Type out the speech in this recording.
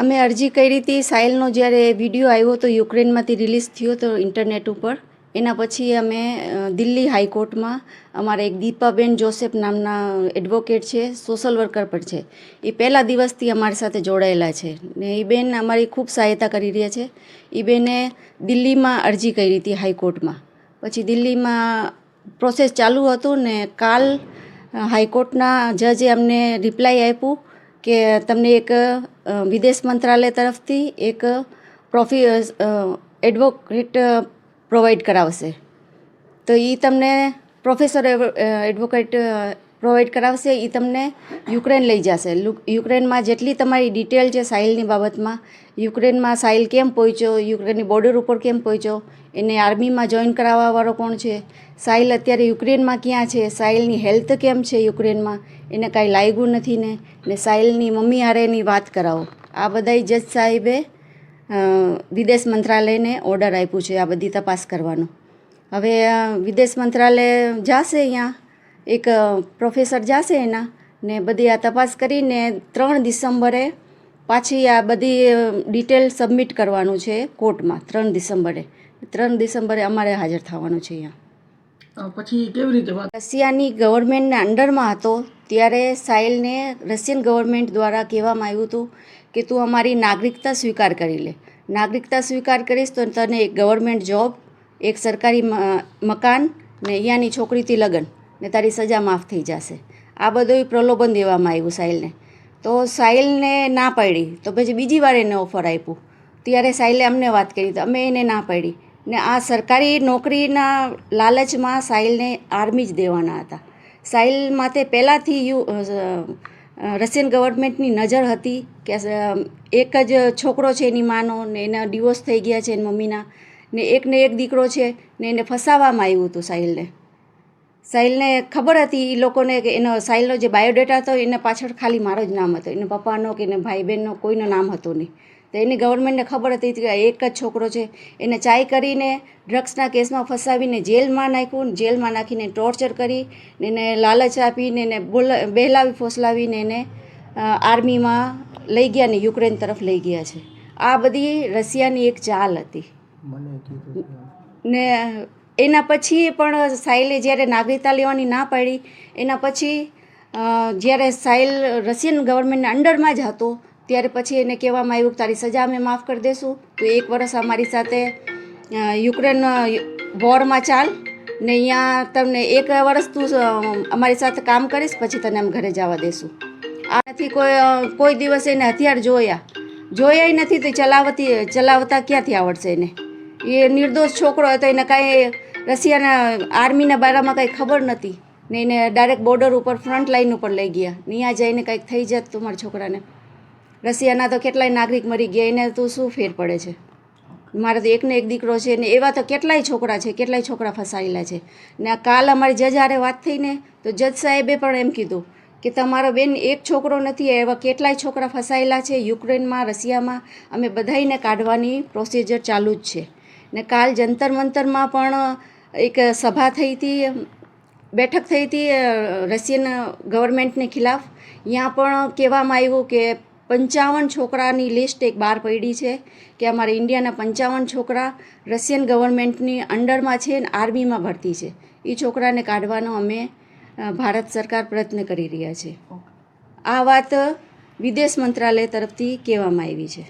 અમે અરજી કરી હતી. સાહિલનો જ્યારે વીડિયો આવ્યો તો યુક્રેનમાંથી રિલીઝ થયો તો ઇન્ટરનેટ ઉપર. એના પછી અમે દિલ્હી હાઈકોર્ટમાં અમારે એક દીપાબેન જોસેફ નામના એડવોકેટ છે, સોશિયલ વર્કર પણ છે. એ પહેલા દિવસથી અમારી સાથે જોડાયેલા છે ને એ બેન અમારી ખૂબ સહાયતા કરી રહ્યા છે. એ બેને દિલ્હીમાં અરજી કરી હતી હાઈકોર્ટમાં. પછી દિલ્હીમાં પ્રોસેસ ચાલુ હતું ને કાલ હાઈકોર્ટના જજે અમને રિપ્લાય આપ્યું કે તમને એક વિદેશ મંત્રાલય તરફથી એક પ્રોફી એડવોકેટ પ્રોવાઈડ કરાવશે. તો એ તમને પ્રોફેસર એડવોકેટ પ્રોવાઈડ કરાવશે એ તમને યુક્રેન લઈ જશે. યુક્રેનમાં જેટલી તમારી ડિટેલ છે સાહિલની બાબતમાં, યુક્રેનમાં સાહિલ કેમ પહોંચ્યો, યુક્રેનની બોર્ડર ઉપર કેમ પહોંચ્યો, એને આર્મીમાં જોઈન કરાવવાવાળો કોણ છે સાહિલ અત્યારે યુક્રેનમાં ક્યાં છે સાહિલની હેલ્થ કેમ છે યુક્રેનમાં, એને કાંઈ લાગ્યું નથી ને ને સાહિલની મમ્મી હારેની વાત કરાવો. આ બધાય જજ સાહેબે વિદેશ મંત્રાલયને ઓર્ડર આપ્યું છે આ બધી તપાસ કરવાનો. હવે વિદેશ મંત્રાલય જાશે અહીંયા? એક પ્રોફેસર જાશે એના ને બધી આ તપાસ કરીને ત્રણ ડિસેમ્બરે પાછી આ બધી ડિટેલ સબમિટ કરવાનું છે કોર્ટમાં ત્રણ ડિસેમ્બરે. ત્રણ ડિસેમ્બરે અમારે હાજર થવાનું છે અહીંયા. પછી કેવી રીતે વાત રશિયાની ગવર્મેન્ટના અંડરમાં હતો ત્યારે સાહિલને રશિયન ગવર્મેન્ટ દ્વારા કહેવામાં આવ્યું હતું કે તું અમારી નાગરિકતા સ્વીકાર કરી લે. નાગરિકતા સ્વીકાર કરીશ તો તને એક ગવર્મેન્ટ જોબ એક સરકારી મકાન ને અહીંયાની છોકરીથી લગ્ન. ને તારી સજા માફ થઈ જશે. આ બધું પ્રલોભન દેવામાં આવ્યું સાહિલને. તો સાહિલને ના પાડી, તો પછી બીજી વાર એને ઓફર આપ્યું. ત્યારે સાહિલે અમને વાત કરી, તો અમે એને ના પાડી. ને આ સરકારી નોકરીના લાલચમાં સાહિલને આર્મી જ દેવાના હતા. સાહિલ માથે પહેલાંથી યુ રશિયન ગવર્મેન્ટની નજર હતી કે એક જ છોકરો છે એની માનો, ને એના ડિવોર્સ થઈ ગયા છે એની મમ્મીના, ને એકને એક દીકરો છે, ને એને ફસાવવામાં આવ્યું હતું સાહિલને. સાહિલને ખબર હતી એ લોકોને કે એનો સાહિલનો જે બાયોડેટા હતો એને પાછળ ખાલી મારો જ નામ હતો. એના પપ્પાનો કે એને ભાઈ બહેનનો કોઈનું નામ હતું નહીં. તો એની ગવર્મેન્ટને ખબર હતી કે એક જ છોકરો છે. એને ચાય કરીને ડ્રગ્સના કેસમાં ફસાવીને જેલમાં નાખ્યું જેલમાં નાખીને ટોર્ચર કરી ને એને લાલચ આપીને એને બોલા બહેલાવી ફોસલાવીને એને આર્મીમાં લઈ ગયા ને યુક્રેન તરફ લઈ ગયા છે. આ બધી રશિયાની એક ચાલ હતી. ને એના પછી પણ સાહિલે જ્યારે નાગરિકતા લેવાની ના પાડી, એના પછી જ્યારે સાહિલ રશિયન ગવર્મેન્ટના અંડરમાં જ હતો, ત્યારે પછી એને કહેવામાં આવ્યું કે તારી સજા અમે માફ કરી દઈશું તો એક વર્ષ અમારી સાથે યુક્રેન વોરમાં ચાલ ને અહીંયા તમને એક વર્ષ તું અમારી સાથે કામ કરીશ, પછી તને અમે ઘરે જવા દેશું. આનાથી કોઈ કોઈ દિવસ એને હથિયાર જોયા. જોયા નથી તો ચલાવતી, ચલાવતા ક્યાંથી આવડશે એને? એ નિર્દોષ છોકરો હતો, એને કાંઈ રશિયાના આર્મીના બારામાં કંઈ ખબર નથી ને એને ડાયરેક્ટ બોર્ડર ઉપર ફ્રન્ટ લાઈન ઉપર લઈ ગયા. ત્યાં જઈને કંઈક થઈ જત તો મારા છોકરાને. રશિયાના તો કેટલાય નાગરિક મરી ગયા, એને તો શું ફેર પડે છે? મારે તો એકને એક દીકરો છે ને એવા તો કેટલાય છોકરા છે, કેટલાય છોકરા ફસાયેલા છે. ને આ કાલ અમારી જજ હારે વાત થઈને તો જજ સાહેબે પણ એમ કીધું કે તમારો બેન એક છોકરો નથી, એવા કેટલાય છોકરા ફસાયેલા છે યુક્રેનમાં, રશિયામાં. અમે બધાઈને કાઢવાની પ્રોસિજર ચાલુ જ છે. ને કાલ જંતર મંતરમાં પણ એક સભા થઈ હતી બેઠક થઈ હતી રશિયન ગવર્મેન્ટને ખિલાફ. ત્યાં પણ કહેવામાં આવ્યું કે પંચાવન છોકરાની લિસ્ટ એક બહાર પડી છે કે અમારા ઇન્ડિયાના પંચાવન છોકરા રશિયન ગવર્મેન્ટની અંડરમાં છે અને આર્મીમાં ભરતી છે. એ છોકરાને કાઢવાનો અમે ભારત સરકાર પ્રયત્ન કરી રહ્યા છે. આ વાત વિદેશ મંત્રાલય તરફથી કહેવામાં આવી છે.